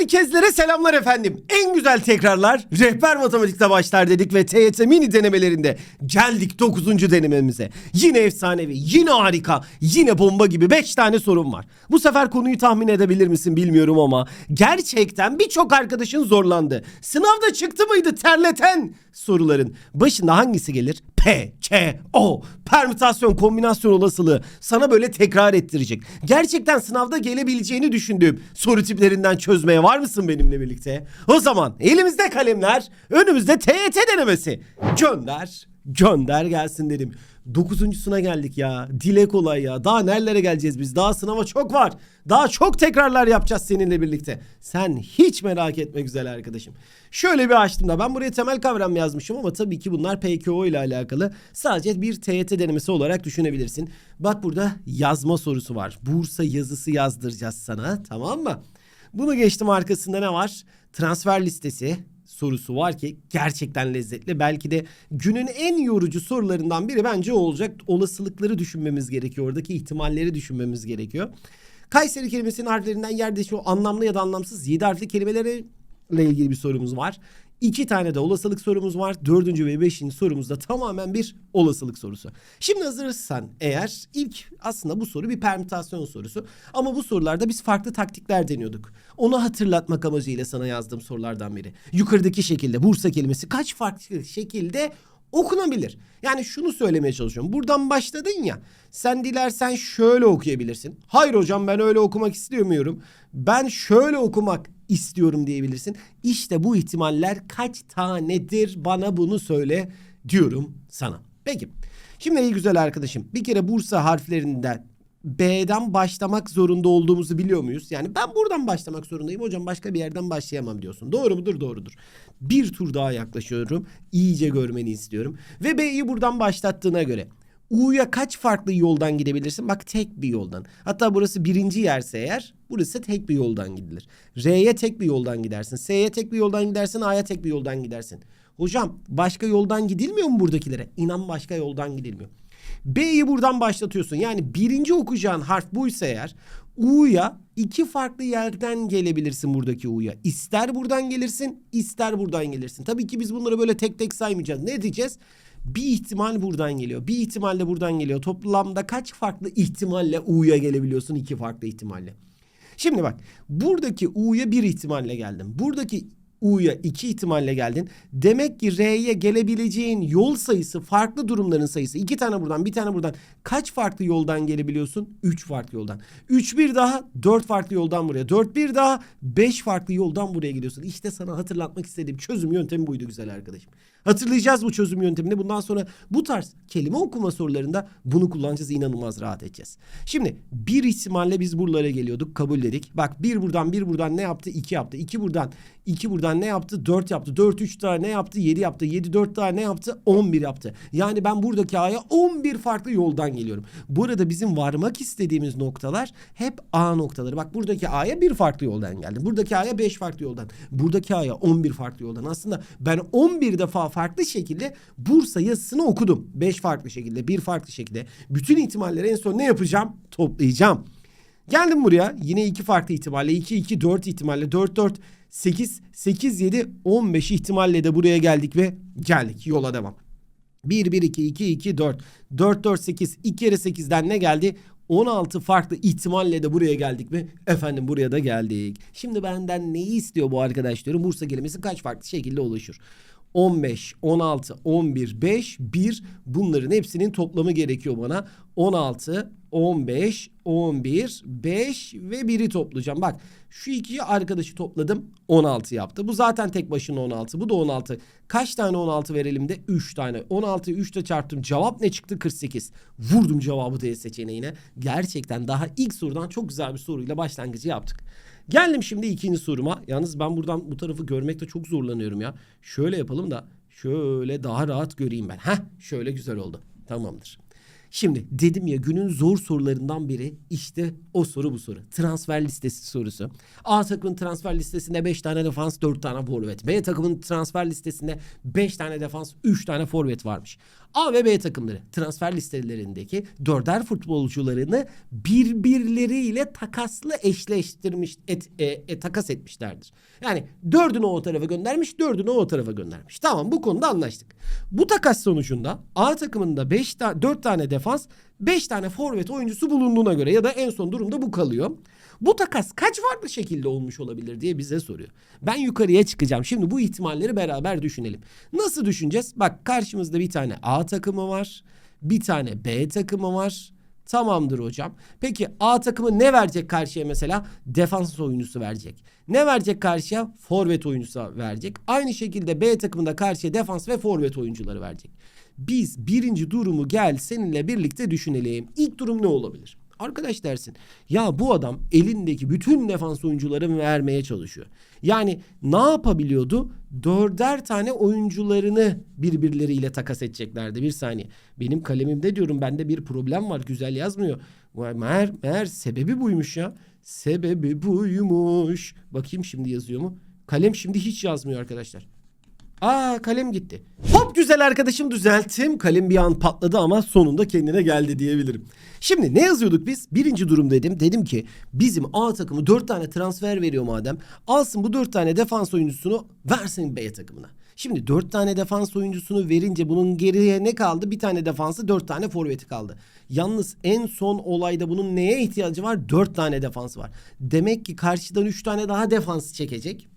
Herkeslere selamlar efendim. En güzel tekrarlar rehber matematikte başlar dedik ve TYT mini denemelerinde geldik 9. denememize. Yine efsanevi, yine harika, yine bomba gibi 5 tane sorum var. Bu sefer konuyu tahmin edebilir misin bilmiyorum ama gerçekten birçok arkadaşın zorlandı. Sınavda çıktı mıydı terleten soruların başında hangisi gelir? P, K, O. Permütasyon, kombinasyon olasılığı sana böyle tekrar ettirecek. Gerçekten sınavda gelebileceğini düşündüğüm soru tiplerinden çözmeye var mısın benimle birlikte? O zaman elimizde kalemler, önümüzde TYT denemesi. Gönder, gönder gelsin dedim. Dokuzuncusuna geldik ya. Dile kolay ya. Daha nerelere geleceğiz biz? Daha sınava çok var. Daha çok tekrarlar yapacağız seninle birlikte. Sen hiç merak etme güzel arkadaşım. Şöyle bir açtım da ben buraya temel kavram yazmışım ama tabii ki bunlar PKO ile alakalı. Sadece bir TYT denemesi olarak düşünebilirsin. Bak burada yazma sorusu var. Bursa yazısı yazdıracağız sana tamam mı? Bunu geçtim arkasında ne var? Transfer listesi sorusu var ki gerçekten lezzetli. Belki de günün en yorucu sorularından biri bence o olacak. Olasılıkları düşünmemiz gerekiyor. Oradaki ihtimalleri düşünmemiz gerekiyor. Kayseri kelimesinin harflerinden yer değişiyor. Anlamlı ya da anlamsız 7 harfli kelimelerle ilgili bir sorumuz var. İki tane de olasılık sorumuz var. Dördüncü ve beşinci sorumuz da tamamen bir olasılık sorusu. Şimdi hazırsan eğer ilk aslında bu soru bir permütasyon sorusu. Ama bu sorularda biz farklı taktikler deniyorduk. Onu hatırlatmak amacıyla sana yazdığım sorulardan biri. Yukarıdaki şekilde Bursa kelimesi kaç farklı şekilde okunabilir. Yani şunu söylemeye çalışıyorum. Buradan başladın ya. Sen dilersen şöyle okuyabilirsin. Hayır hocam ben öyle okumak istemiyorum. Ben şöyle okumak istiyorum diyebilirsin. İşte bu ihtimaller kaç tanedir bana bunu söyle diyorum sana. Peki. Şimdi iyi güzel arkadaşım. Bir kere Bursa harflerinden B'den başlamak zorunda olduğumuzu biliyor muyuz? Yani ben buradan başlamak zorundayım hocam başka bir yerden başlayamam diyorsun. Doğru mudur? Doğrudur. Bir tur daha yaklaşıyorum. İyice görmeni istiyorum. Ve B'yi buradan başlattığına göre U'ya kaç farklı yoldan gidebilirsin? Bak tek bir yoldan. Hatta burası birinci yerse eğer burası tek bir yoldan gidilir. R'ye tek bir yoldan gidersin. S'ye tek bir yoldan gidersin. A'ya tek bir yoldan gidersin. Hocam başka yoldan gidilmiyor mu buradakilere? İnan başka yoldan gidilmiyor. B'yi buradan başlatıyorsun. Yani birinci okuyacağın harf buysa eğer U'ya iki farklı yerden gelebilirsin buradaki U'ya. İster buradan gelirsin, ister buradan gelirsin. Tabii ki biz bunları böyle tek tek saymayacağız. Ne diyeceğiz? Bir ihtimal buradan geliyor. Bir ihtimal de buradan geliyor. Toplamda kaç farklı ihtimalle U'ya gelebiliyorsun? İki farklı ihtimalle. Şimdi bak buradaki U'ya bir ihtimalle geldim. Buradaki U'ya iki ihtimalle geldin. Demek ki R'ye gelebileceğin yol sayısı farklı durumların sayısı. iki tane buradan bir tane buradan. Kaç farklı yoldan gelebiliyorsun? Üç farklı yoldan. Üç bir daha dört farklı yoldan buraya. Dört bir daha beş farklı yoldan buraya gidiyorsun. İşte sana hatırlatmak istediğim çözüm yöntemi buydu güzel arkadaşım. Hatırlayacağız bu çözüm yöntemini. Bundan sonra bu tarz kelime okuma sorularında bunu kullanacağız. inanılmaz rahat edeceğiz. Şimdi bir ihtimalle biz buralara geliyorduk. Kabul dedik. Bak bir buradan bir buradan ne yaptı? İki yaptı. İki buradan iki buradan ne yaptı? Dört yaptı. Dört üç daha ne yaptı? Yedi yaptı. Yedi dört daha ne yaptı? On bir yaptı. Yani ben buradaki A'ya on bir farklı yoldan geliyorum. Burada bizim varmak istediğimiz noktalar hep A noktaları. Bak buradaki A'ya bir farklı yoldan geldim. Buradaki A'ya beş farklı yoldan. Buradaki A'ya on bir farklı yoldan. Aslında ben on bir defa farklı şekilde Bursa yazısını okudum. Beş farklı şekilde, bir farklı şekilde. Bütün ihtimalleri en son ne yapacağım? Toplayacağım. Geldim buraya yine iki farklı ihtimalle 2 2 4 ihtimalle 4 4 8 8 7 15 ihtimalle de buraya geldik ve geldik yola devam. 1 1 2 2 2 4 4 4 8 2 kere 8'den ne geldi? 16 farklı ihtimalle de buraya geldik mi? Efendim buraya da geldik. Şimdi benden neyi istiyor bu arkadaş diyorum. Bursa kelimesi kaç farklı şekilde oluşur? 15, 16, 11, 5, 1 bunların hepsinin toplamı gerekiyor bana. 16, 15, 11, 5 ve 1'i toplayacağım. Bak şu iki arkadaşı topladım 16 yaptı. Bu zaten tek başına 16. Bu da 16. Kaç tane 16 verelim de 3 tane. 16'yı 3 ile çarptım. Cevap ne çıktı? 48. Vurdum cevabı D seçeneğine. Gerçekten daha ilk sorudan çok güzel bir soruyla başlangıcı yaptık. Geldim şimdi ikinci soruma. Yalnız ben buradan bu tarafı görmekte çok zorlanıyorum ya. Şöyle yapalım da şöyle daha rahat göreyim ben. Heh şöyle güzel oldu. Tamamdır. Şimdi dedim ya günün zor sorularından biri işte o soru bu soru. Transfer listesi sorusu. A takımın transfer listesinde 5 tane defans 4 tane forvet. B takımın transfer listesinde 5 tane defans 3 tane forvet varmış. A ve B takımları transfer listelerindeki dörder futbolcularını birbirleriyle takaslı eşleştirmiş, et, e, e, takas etmişlerdir. Yani dördünü o tarafa göndermiş, dördünü o tarafa göndermiş. Tamam bu konuda anlaştık. Bu takas sonucunda A takımında 5 ta 4 tane defans, 5 tane forvet oyuncusu bulunduğuna göre ya da en son durumda bu kalıyor. Bu takas kaç farklı şekilde olmuş olabilir diye bize soruyor. Ben yukarıya çıkacağım. Şimdi bu ihtimalleri beraber düşünelim. Nasıl düşüneceğiz? Bak karşımızda bir tane A takımı var. Bir tane B takımı var. Tamamdır hocam. Peki A takımı ne verecek karşıya mesela? Defans oyuncusu verecek. Ne verecek karşıya? Forvet oyuncusu verecek. Aynı şekilde B takımında karşıya defans ve forvet oyuncuları verecek. Biz birinci durumu gel seninle birlikte düşünelim. İlk durum ne olabilir? Arkadaş dersin ya bu adam elindeki bütün defans oyuncuları vermeye çalışıyor. Yani ne yapabiliyordu? Dörder tane oyuncularını birbirleriyle takas edeceklerdi. Bir saniye. Benim kalemimde diyorum bende bir problem var. Güzel yazmıyor. Meğer, meğer sebebi buymuş ya. Sebebi buymuş. Bakayım şimdi yazıyor mu? Kalem şimdi hiç yazmıyor arkadaşlar. Aa kalem gitti. Hop güzel arkadaşım düzelttim. Kalem bir an patladı ama sonunda kendine geldi diyebilirim. Şimdi ne yazıyorduk biz? Birinci durum dedim. Dedim ki bizim A takımı 4 tane transfer veriyor madem. Alsın bu 4 tane defans oyuncusunu versin B takımına. Şimdi 4 tane defans oyuncusunu verince bunun geriye ne kaldı? Bir tane defansı 4 tane forveti kaldı. Yalnız en son olayda bunun neye ihtiyacı var? 4 tane defans var. Demek ki karşıdan 3 tane daha defans çekecek.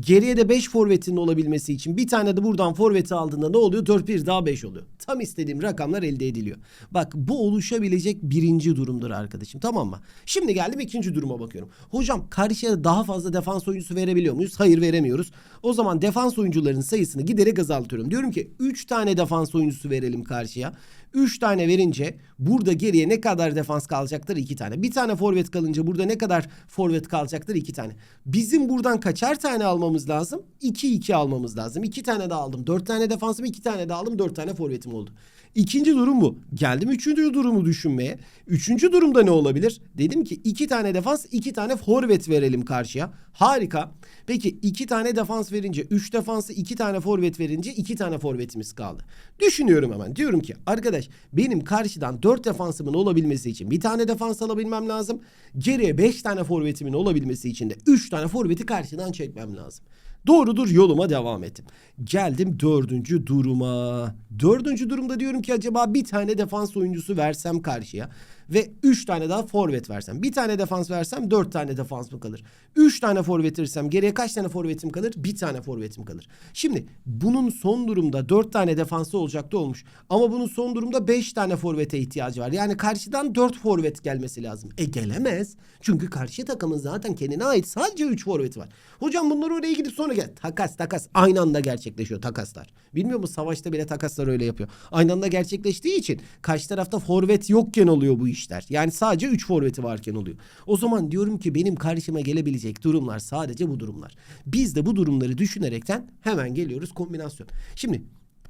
Geriye de 5 forvetin olabilmesi için bir tane de buradan forveti aldığında ne oluyor? 4 1 daha 5 oluyor. Tam istediğim rakamlar elde ediliyor. Bak bu oluşabilecek birinci durumdur arkadaşım tamam mı? Şimdi geldim ikinci duruma bakıyorum. Hocam karşıya daha fazla defans oyuncusu verebiliyor muyuz? Hayır veremiyoruz. O zaman defans oyuncularının sayısını giderek azaltıyorum. Diyorum ki 3 tane defans oyuncusu verelim karşıya. 3 tane verince burada geriye ne kadar defans kalacaktır? 2 tane. Bir tane forvet kalınca burada ne kadar forvet kalacaktır? 2 tane. Bizim buradan kaçar tane almamız lazım? 2-2 almamız lazım. 2 tane daha aldım. 4 tane defansım 2 tane daha aldım. 4 tane forvetim oldu. İkinci durum bu. Geldim üçüncü durumu düşünmeye. Üçüncü durumda ne olabilir? Dedim ki iki tane defans, iki tane forvet verelim karşıya. Harika. Peki iki tane defans verince, üç defansı iki tane forvet verince iki tane forvetimiz kaldı. Düşünüyorum hemen. Diyorum ki arkadaş benim karşıdan dört defansımın olabilmesi için bir tane defans alabilmem lazım. Geriye beş tane forvetimin olabilmesi için de üç tane forveti karşıdan çekmem lazım. Doğrudur yoluma devam ettim. Geldim dördüncü duruma. Dördüncü durumda diyorum ki acaba bir tane defans oyuncusu versem karşıya ve üç tane daha forvet versem. Bir tane defans versem dört tane defans mı kalır? Üç tane forvet verirsem geriye kaç tane forvetim kalır? Bir tane forvetim kalır. Şimdi bunun son durumda dört tane defansı olacaktı olmuş. Ama bunun son durumda beş tane forvete ihtiyacı var. Yani karşıdan dört forvet gelmesi lazım. E gelemez. Çünkü karşı takımın zaten kendine ait sadece üç forveti var. Hocam bunlar oraya gidip sonra gel. Takas takas. Aynı anda gerçekleşiyor takaslar. Bilmiyor musun savaşta bile takaslar öyle yapıyor. Aynı anda gerçekleştiği için karşı tarafta forvet yokken oluyor bu işler. Yani sadece 3 forveti varken oluyor. O zaman diyorum ki benim karşıma gelebilecek durumlar sadece bu durumlar. Biz de bu durumları düşünerekten hemen geliyoruz kombinasyon. Şimdi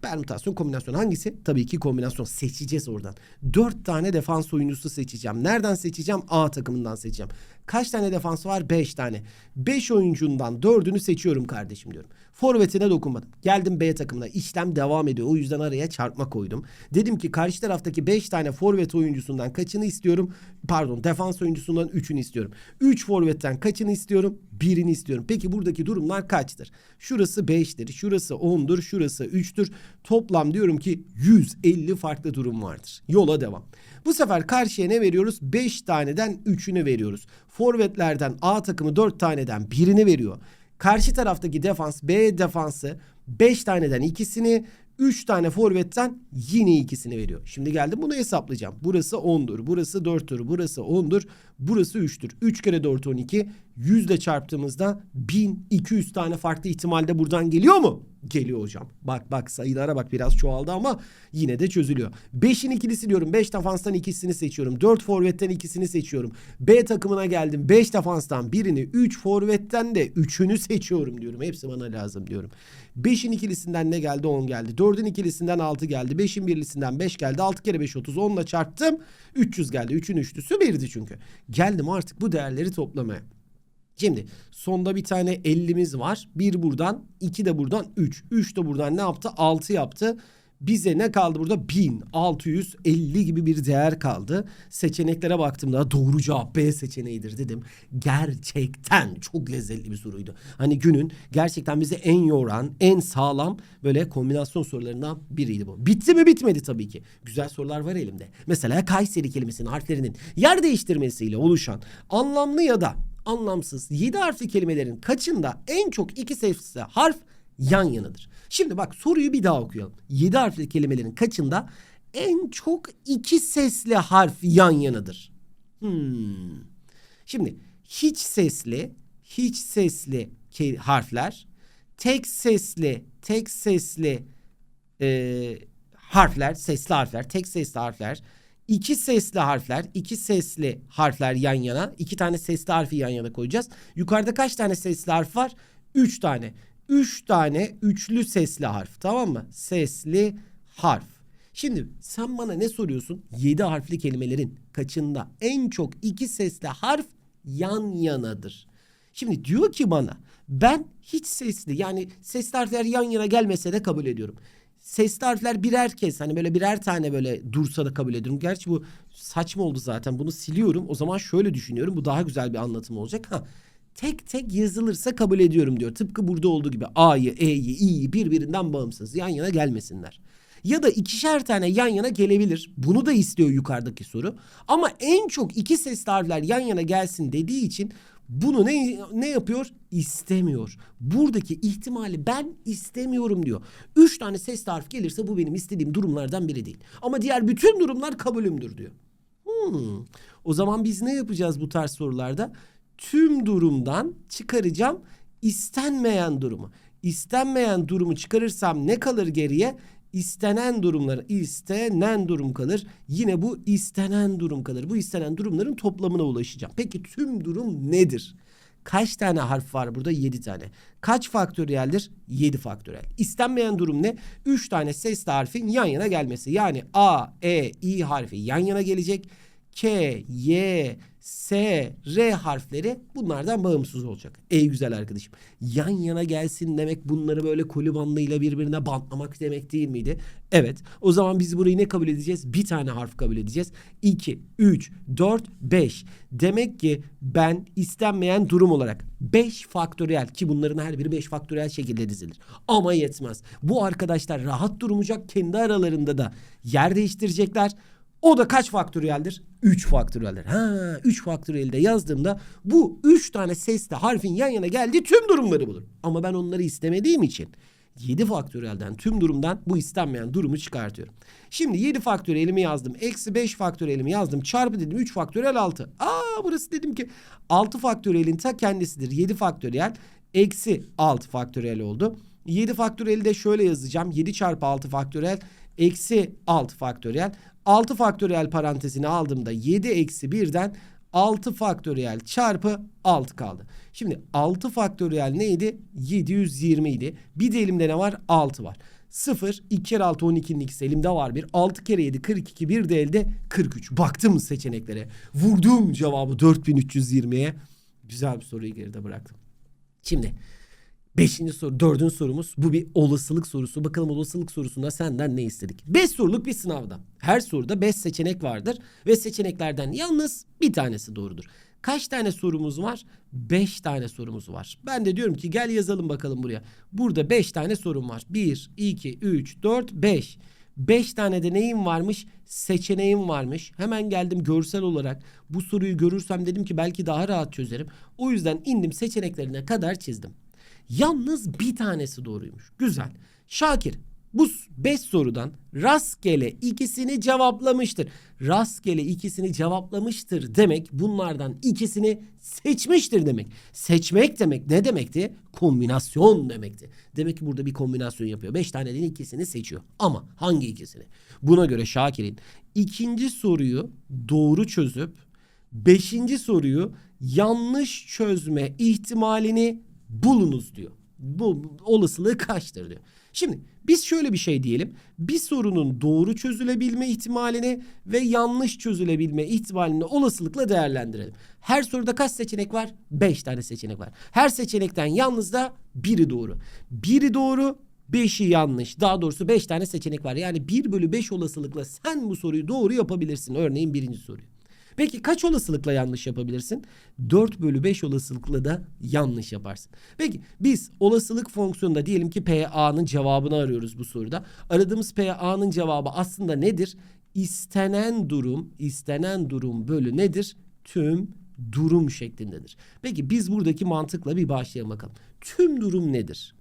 permütasyon kombinasyon hangisi? Tabii ki kombinasyon seçeceğiz oradan. Dört tane defans oyuncusu seçeceğim. Nereden seçeceğim? A takımından seçeceğim. Kaç tane defans var? Beş tane. Beş oyuncundan dördünü seçiyorum kardeşim diyorum. Forvetine dokunmadım. Geldim B takımına. İşlem devam ediyor. O yüzden araya çarpma koydum. Dedim ki karşı taraftaki beş tane forvet oyuncusundan kaçını istiyorum? Pardon defans oyuncusundan üçünü istiyorum. Üç forvetten kaçını istiyorum? Birini istiyorum. Peki buradaki durumlar kaçtır? Şurası 5'tir. Şurası 10'dur. Şurası 3'tür. Toplam diyorum ki 150 farklı durum vardır. Yola devam. Bu sefer karşıya ne veriyoruz? 5 taneden 3'ünü veriyoruz. Forvetlerden A takımı 4 taneden birini veriyor. Karşı taraftaki defans B defansı 5 taneden ikisini 3 tane forvetten yine ikisini veriyor. Şimdi geldim bunu hesaplayacağım. Burası 10'dur. Burası 4'tür. Burası 10'dur. Burası 3'tür. 3 kere 4 12. 100 ile çarptığımızda 1200 tane farklı ihtimalde buradan geliyor mu? Geliyor hocam. Bak bak sayılara bak biraz çoğaldı ama yine de çözülüyor. 5'in ikilisi diyorum. 5 defanstan ikisini seçiyorum. 4 forvetten ikisini seçiyorum. B takımına geldim. 5 defanstan birini, 3 forvetten de 3'ünü seçiyorum diyorum. Hepsi bana lazım diyorum. 5'in ikilisinden ne geldi? 10 geldi. 4'ün ikilisinden 6 geldi. 5'in birlisinden 5 geldi. 6 kere 5 30. 10'la çarptım. 300 geldi. 3'ün üçlüsü birdi çünkü. Geldim artık bu değerleri toplamaya. Şimdi sonda bir tane 50'miz var. Bir buradan, iki de buradan 3. 3 de buradan ne yaptı? 6 yaptı. Bize ne kaldı burada? 1650 gibi bir değer kaldı. Seçeneklere baktığımda doğru cevap B seçeneğidir dedim. Gerçekten çok lezzetli bir soruydu. Hani günün gerçekten bizi en yoran, en sağlam böyle kombinasyon sorularından biriydi bu. Bitti mi? Bitmedi tabii ki. Güzel sorular var elimde. Mesela Kayseri kelimesinin harflerinin yer değiştirmesiyle oluşan anlamlı ya da anlamsız 7 harfli kelimelerin kaçında en çok iki sesli harf yan yanadır? Şimdi bak soruyu bir daha okuyalım. 7 harfli kelimelerin kaçında en çok iki sesli harf yan yanadır? Hmm. Şimdi hiç sesli, hiç sesli harfler, tek sesli, tek sesli e, harfler, sesli harfler, tek sesli harfler, iki sesli harfler, iki sesli harfler yan yana, iki tane sesli harfi yan yana koyacağız. Yukarıda kaç tane sesli harf var? Üç tane. Üç tane üçlü sesli harf tamam mı? Sesli harf. Şimdi sen bana ne soruyorsun? Yedi harfli kelimelerin kaçında en çok iki sesli harf yan yanadır? Şimdi diyor ki bana ben hiç sesli yani sesli harfler yan yana gelmese de kabul ediyorum. Sesli harfler birer kez hani böyle birer tane böyle dursa da kabul ediyorum. Gerçi bu saçma oldu zaten bunu siliyorum. O zaman şöyle düşünüyorum bu daha güzel bir anlatım olacak. Ha tek tek yazılırsa kabul ediyorum diyor. Tıpkı burada olduğu gibi A'yı, E'yi, İ'yi birbirinden bağımsız yan yana gelmesinler. Ya da ikişer tane yan yana gelebilir. Bunu da istiyor yukarıdaki soru. Ama en çok iki sesli harfler yan yana gelsin dediği için bunu ne ne yapıyor? İstemiyor. Buradaki ihtimali ben istemiyorum diyor. Üç tane sesli harf gelirse bu benim istediğim durumlardan biri değil. Ama diğer bütün durumlar kabulümdür diyor. Hmm. O zaman biz ne yapacağız bu tarz sorularda? Tüm durumdan çıkaracağım istenmeyen durumu. İstenmeyen durumu çıkarırsam ne kalır geriye? İstenen durumlar, istenen durum kalır. Yine bu istenen durum kalır. Bu istenen durumların toplamına ulaşacağım. Peki tüm durum nedir? Kaç tane harf var burada? 7 tane. Kaç faktöriyeldir? 7 faktöriyel. İstenmeyen durum ne? 3 tane sesli harfin yan yana gelmesi. Yani A, E, I harfi yan yana gelecek. K, Y, S, R harfleri bunlardan bağımsız olacak. Ey güzel arkadaşım. Yan yana gelsin demek bunları böyle koli bandıyla birbirine bantlamak demek değil miydi? Evet. O zaman biz burayı ne kabul edeceğiz? Bir tane harf kabul edeceğiz. 2, 3, 4, 5. Demek ki ben istenmeyen durum olarak 5 faktöriyel ki bunların her biri 5 faktöriyel şekilde dizilir. Ama yetmez. Bu arkadaşlar rahat durmayacak. Kendi aralarında da yer değiştirecekler. O da kaç faktöriyeldir? 3 faktöriyeldir. Ha 3 faktöriyelde yazdığımda bu 3 tane sesli harfin yan yana geldiği tüm durumları bulur. Ama ben onları istemediğim için 7 faktöriyelden tüm durumdan bu istenmeyen durumu çıkartıyorum. Şimdi 7 faktöriyelimi yazdım. Eksi 5 faktöriyelimi yazdım. Çarpı dedim 3 faktöriyel 6. Aa burası dedim ki 6 faktöriyelin ta kendisidir. 7 faktöriyel eksi 6 faktöriyel oldu. 7 faktöriyeli de şöyle yazacağım. 7 çarpı 6 faktöriyel eksi 6 faktöriyel. 6 faktöriyel parantezine aldığımda 7 eksi 1'den 6 faktöriyel çarpı 6 kaldı. Şimdi 6 faktöriyel neydi? 720 idi. Bir de elimde ne var? 6 var. 0, 2 kere 6 12'nin ikisi elimde var bir. 6 kere 7 42 bir de elde 43. Baktım seçeneklere. Vurdum cevabı 4320'ye. Güzel bir soruyu geride bıraktım. Şimdi Beşinci soru, dördüncü sorumuz. Bu bir olasılık sorusu. Bakalım olasılık sorusunda senden ne istedik? Beş soruluk bir sınavda. Her soruda beş seçenek vardır. Ve seçeneklerden yalnız bir tanesi doğrudur. Kaç tane sorumuz var? Beş tane sorumuz var. Ben de diyorum ki gel yazalım bakalım buraya. Burada beş tane sorum var. Bir, iki, üç, dört, beş. Beş tane de neyim varmış? Seçeneğim varmış. Hemen geldim görsel olarak. Bu soruyu görürsem dedim ki belki daha rahat çözerim. O yüzden indim seçeneklerine kadar çizdim. Yalnız bir tanesi doğruymuş. Güzel. Şakir Bu 5 sorudan rastgele ikisini cevaplamıştır. Rastgele ikisini cevaplamıştır demek bunlardan ikisini seçmiştir demek. Seçmek demek ne demekti? Kombinasyon demekti. Demek ki burada bir kombinasyon yapıyor. 5 taneden ikisini seçiyor. Ama hangi ikisini? Buna göre Şakir'in ikinci soruyu doğru çözüp beşinci soruyu yanlış çözme ihtimalini bulunuz diyor. Bu olasılığı kaçtır diyor. Şimdi biz şöyle bir şey diyelim. Bir sorunun doğru çözülebilme ihtimalini ve yanlış çözülebilme ihtimalini olasılıkla değerlendirelim. Her soruda kaç seçenek var? 5 tane seçenek var. Her seçenekten yalnız da biri doğru. Biri doğru, Beşi yanlış. Daha doğrusu 5 tane seçenek var. Yani 1 bölü 5 olasılıkla sen bu soruyu doğru yapabilirsin. Örneğin birinci soruyu. Peki kaç olasılıkla yanlış yapabilirsin? 4 bölü 5 olasılıkla da yanlış yaparsın. Peki biz olasılık fonksiyonunda diyelim ki PA'nın cevabını arıyoruz bu soruda. Aradığımız PA'nın cevabı aslında nedir? İstenen durum, istenen durum bölü nedir? Tüm durum şeklindedir. Peki biz buradaki mantıkla bir başlayalım bakalım. Tüm durum nedir?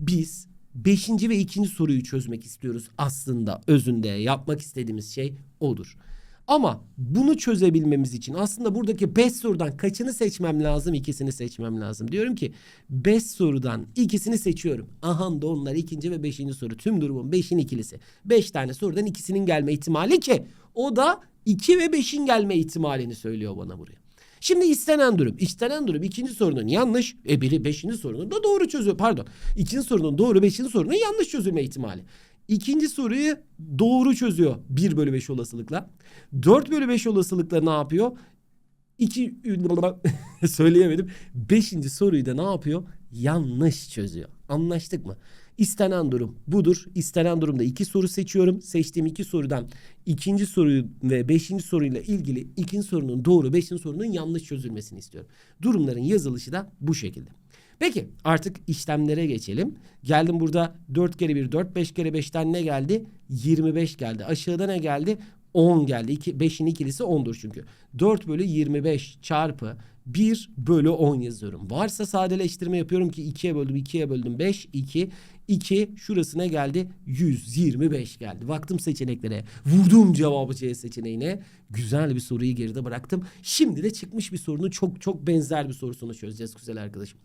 Biz beşinci ve ikinci soruyu çözmek istiyoruz aslında özünde yapmak istediğimiz şey odur. Ama bunu çözebilmemiz için aslında buradaki 5 sorudan kaçını seçmem lazım, ikisini seçmem lazım. Diyorum ki 5 sorudan ikisini seçiyorum. Aha da onlar ikinci ve beşinci soru. Tüm durumun 5'in ikilisi. 5 tane sorudan ikisinin gelme ihtimali ki o da 2 ve 5'in gelme ihtimalini söylüyor bana buraya. Şimdi istenen durum. İstenen durum ikinci sorunun yanlış. E biri beşinci sorunun da doğru çözüyor. Pardon. İkinci sorunun doğru beşinci sorunun yanlış çözülme ihtimali. İkinci soruyu doğru çözüyor 1 bölü 5 olasılıkla. 4 bölü 5 olasılıkla ne yapıyor? 2 söyleyemedim. Beşinci soruyu da ne yapıyor? Yanlış çözüyor. Anlaştık mı? İstenen durum budur. İstenen durumda iki soru seçiyorum. Seçtiğim iki sorudan ikinci soruyu ve beşinci soruyla ilgili ikinci sorunun doğru, beşinci sorunun yanlış çözülmesini istiyorum. Durumların yazılışı da bu şekilde. Peki artık işlemlere geçelim. Geldim burada 4 kere 1 4 5 kere 5'ten ne geldi? 25 geldi. Aşağıda ne geldi? 10 geldi. 2, 5'in ikilisi 10'dur çünkü. 4 bölü 25 çarpı 1 bölü 10 yazıyorum. Varsa sadeleştirme yapıyorum ki 2'ye böldüm 2'ye böldüm 5 2 2 şurasına geldi 125 geldi. Baktım seçeneklere vurdum cevabı C seçeneğine. Güzel bir soruyu geride bıraktım. Şimdi de çıkmış bir sorunun çok çok benzer bir sorusunu çözeceğiz güzel arkadaşım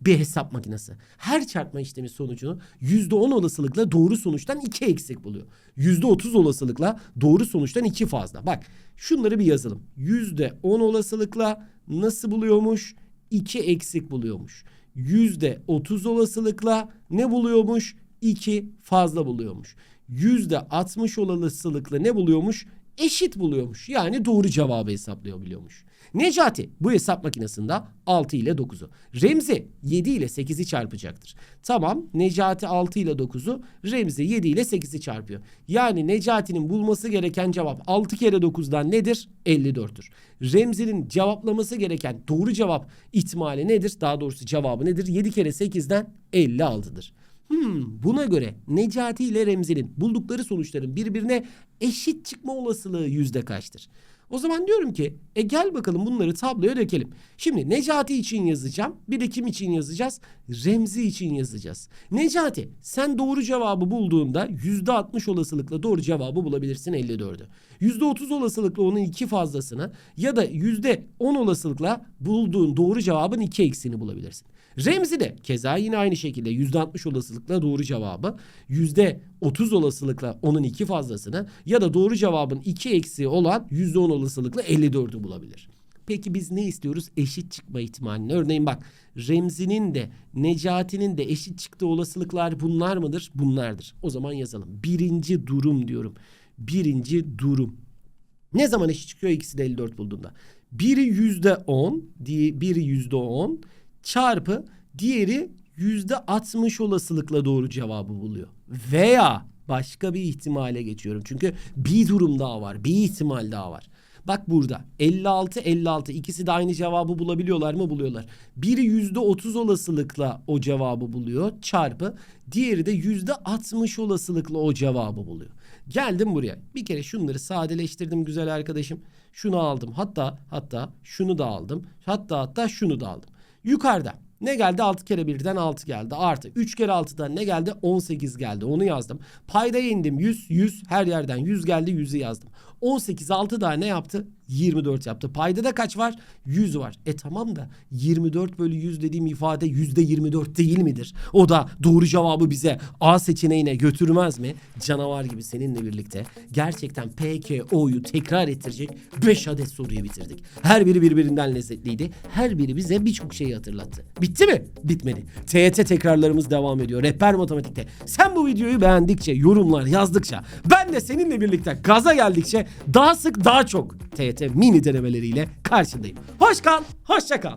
bir hesap makinesi. Her çarpma işlemi sonucunu %10 olasılıkla doğru sonuçtan 2 eksik buluyor. %30 olasılıkla doğru sonuçtan 2 fazla. Bak şunları bir yazalım. %10 olasılıkla nasıl buluyormuş? 2 eksik buluyormuş. %30 olasılıkla ne buluyormuş? 2 fazla buluyormuş. %60 olasılıkla ne buluyormuş? Eşit buluyormuş. Yani doğru cevabı hesaplıyor biliyormuş. Necati bu hesap makinesinde 6 ile 9'u. Remzi 7 ile 8'i çarpacaktır. Tamam Necati 6 ile 9'u Remzi 7 ile 8'i çarpıyor. Yani Necati'nin bulması gereken cevap 6 kere 9'dan nedir? 54'tür. Remzi'nin cevaplaması gereken doğru cevap ihtimali nedir? Daha doğrusu cevabı nedir? 7 kere 8'den 56'dır. Hmm, buna göre Necati ile Remzi'nin buldukları sonuçların birbirine eşit çıkma olasılığı yüzde kaçtır? O zaman diyorum ki e gel bakalım bunları tabloya dökelim. Şimdi Necati için yazacağım. Bir de kim için yazacağız? Remzi için yazacağız. Necati sen doğru cevabı bulduğunda %60 olasılıkla doğru cevabı bulabilirsin 54'ü. %30 olasılıkla onun iki fazlasını ya da %10 olasılıkla bulduğun doğru cevabın iki eksiğini bulabilirsin. Remzi de keza yine aynı şekilde %60 olasılıkla doğru cevabı, %30 olasılıkla onun iki fazlasını ya da doğru cevabın iki eksiği olan %10 olasılıkla 54'ü bulabilir. Peki biz ne istiyoruz? Eşit çıkma ihtimalini. Örneğin bak Remzi'nin de Necati'nin de eşit çıktığı olasılıklar bunlar mıdır? Bunlardır. O zaman yazalım. Birinci durum diyorum. Birinci durum. Ne zaman eşit çıkıyor ikisi de 54 bulduğunda? Biri yüzde on, biri yüzde on çarpı diğeri yüzde 60 olasılıkla doğru cevabı buluyor. Veya başka bir ihtimale geçiyorum. Çünkü bir durum daha var. Bir ihtimal daha var. Bak burada 56 56 ikisi de aynı cevabı bulabiliyorlar mı? Buluyorlar. Biri yüzde 30 olasılıkla o cevabı buluyor çarpı diğeri de yüzde 60 olasılıkla o cevabı buluyor. Geldim buraya. Bir kere şunları sadeleştirdim güzel arkadaşım. Şunu aldım. Hatta hatta şunu da aldım. Hatta hatta şunu da aldım. Yukarıda Ne geldi? 6 kere 1'den 6 geldi. Artı 3 kere 6'dan ne geldi? 18 geldi. Onu yazdım. Paydaya indim. 100, 100. Her yerden 100 geldi. 100'ü yazdım. 18 6 daha ne yaptı? 24 yaptı. Paydada kaç var? 100 var. E tamam da 24 bölü 100 dediğim ifade yüzde 24 değil midir? O da doğru cevabı bize A seçeneğine götürmez mi? Canavar gibi seninle birlikte gerçekten PKO'yu tekrar ettirecek 5 adet soruyu bitirdik. Her biri birbirinden lezzetliydi. Her biri bize birçok şeyi hatırlattı. Bitti mi? Bitmedi. TYT tekrarlarımız devam ediyor. Rehber matematikte. Sen bu videoyu beğendikçe, yorumlar yazdıkça, ben de seninle birlikte gaza geldikçe daha sık daha çok TYT mini denemeleriyle karşındayım. Hoş kal, hoşça kal.